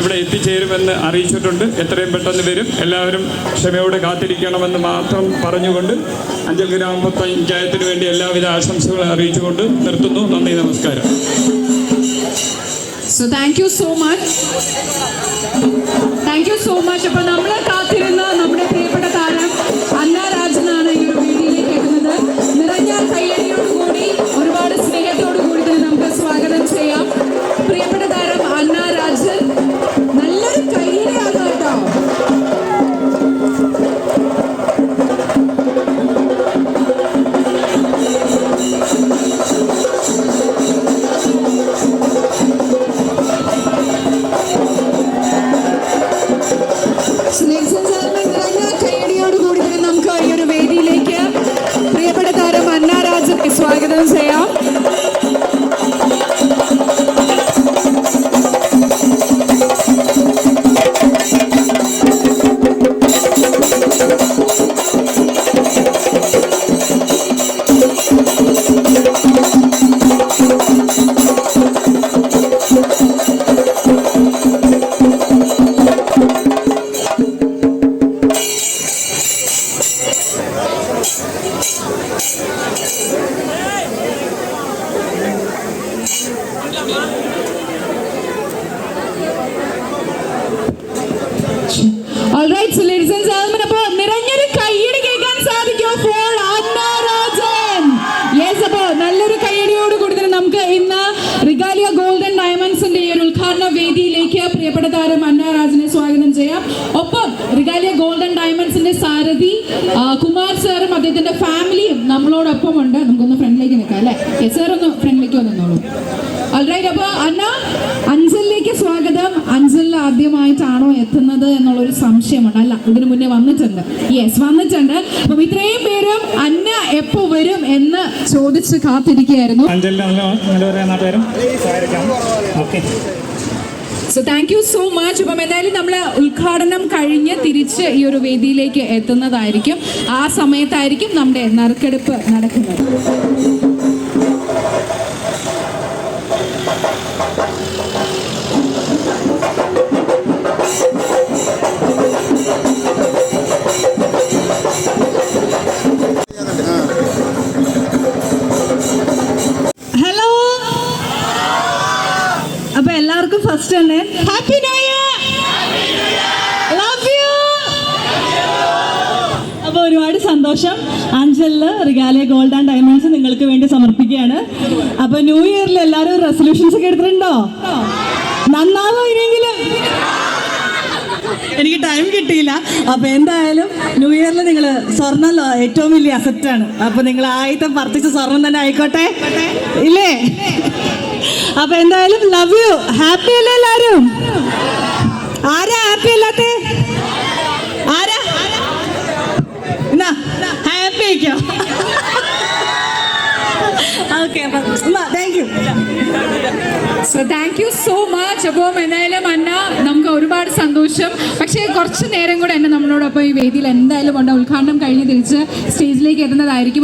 ഇവിടെ എത്തിച്ചേരുമെന്ന് അറിയിച്ചിട്ടുണ്ട്. എത്രയും പെട്ടെന്ന് വരും. എല്ലാവരും ക്ഷമയോടെ കാത്തിരിക്കണമെന്ന് മാത്രം പറഞ്ഞുകൊണ്ട് അഞ്ചൽ ഗ്രാമപഞ്ചായത്തിന് വേണ്ടി എല്ലാവിധ ആശംസകളും അറിയിച്ചുകൊണ്ട് നിർത്തുന്നു. നന്ദി നമസ്കാരം. So thank you so much thank you so much അപ്പൊ നമ്മൾ കാത്തിരുന്ന നമ്മുടെ പ്രിയപ്പെട്ട listening. Alright, so ladies നിറഞ്ഞൊരു കയ്യടി കേൾക്കാൻ സാധിക്കും for അന്ന രാജൻ. അപ്പോൾ നല്ലൊരു കയ്യടിയോട് കൂടി തന്നെ നമുക്ക് ഇന്ന് ഗോൾഡൻ ഡയമണ്ട്സിന്റെ ഈ ഒരു വേദിയിലേക്ക് പ്രിയപ്പെട്ട താരം സ്വാഗതം ചെയ്യാം ഒപ്പം റിഗാലിയ ഗോൾഡൻ ആ, കുമാർ സാറും അദ്ദേഹത്തിന്റെ ഫാമിലിയും നമ്മളോടൊപ്പം ഉണ്ട്. നമുക്കൊന്ന് ഫ്രണ്ടിലേക്ക് നിൽക്കാം അല്ലേ? സാർ ഒന്ന് ഫ്രണ്ടിലേക്ക് വന്നോളൂ ഓൾറൈറ്റ് അപ്പോൾ അന്ന അഞ്ചലിലേക്ക് സ്വാഗതം. അഞ്ചലിൽ ആദ്യമായിട്ടാണോ എത്തുന്നത് എന്നുള്ളൊരു സംശയമുണ്ട്. അല്ല ഇതിനു മുന്നേ വന്നിട്ടുണ്ട്. യെസ് വന്നിട്ടുണ്ട്. അപ്പം ഇത്രയും പേരും അന്ന എപ്പോ വരും എന്ന് ചോദിച്ച് കാത്തിരിക്കുകയായിരുന്നു. So thank you so much അപ്പം എന്തായാലും നമ്മൾ ഉദ്ഘാടനം കഴിഞ്ഞ് തിരിച്ച് ഈ ഒരു വേദിയിലേക്ക് എത്തുന്നതായിരിക്കും. ആ സമയത്തായിരിക്കും നമ്മുടെ നറുക്കെടുപ്പ് നടക്കുന്നത്. ഹലോ എല്ലാവർക്കും ഫസ്റ്റ് തന്നെ happy new year love you അപ്പോൾ ഒരുപാട് സന്തോഷം. അഞ്ചലിൽ റിഗാലിയ ഗോൾഡ് ആൻഡ് ഡയമണ്ട്സ് നിങ്ങൾക്ക് വേണ്ടി സമർപ്പിക്കുകയാണ്. അപ്പോൾ ന്യൂ ഇയറിൽ എല്ലാവരും റെസൊല്യൂഷൻസ് ഒക്കെ എടുത്തിട്ടുണ്ടോ? നന്നാവോ ഇനിയെങ്കിലും? എനിക്ക് ടൈം കിട്ടിയില്ല. അപ്പൊ എന്തായാലും ന്യൂ ഇയറിൽ നിങ്ങൾ സ്വർണം ഏറ്റവും വലിയ അസറ്റാണ് അപ്പൊ നിങ്ങൾ ആദ്യത്തെ വർദ്ധിച്ച സ്വർണം തന്നെ ആയിക്കോട്ടെ. ഇല്ലേ? അപ്പോൾ എന്തായാലും ലവ് യു ഹാപ്പി അല്ലേ എല്ലാരും? ആരാ ഹാപ്പി അല്ലാത്ത? ആരാ? ഹാപ്പി ആയിക്കോ? So thank you so much അപ്പോൾ എന്തായാലും അന്ന നമുക്ക് ഒരുപാട് സന്തോഷം. പക്ഷേ കുറച്ച് നേരം കൂടെ എന്നെ നമ്മളോടൊപ്പം ഈ വേദിയിൽ എന്തായാലും ഉണ്ട്. ഉദ്ഘാടനം കഴിഞ്ഞ് തിരിച്ച് സ്റ്റേജിലേക്ക് എത്തുന്നതായിരിക്കും.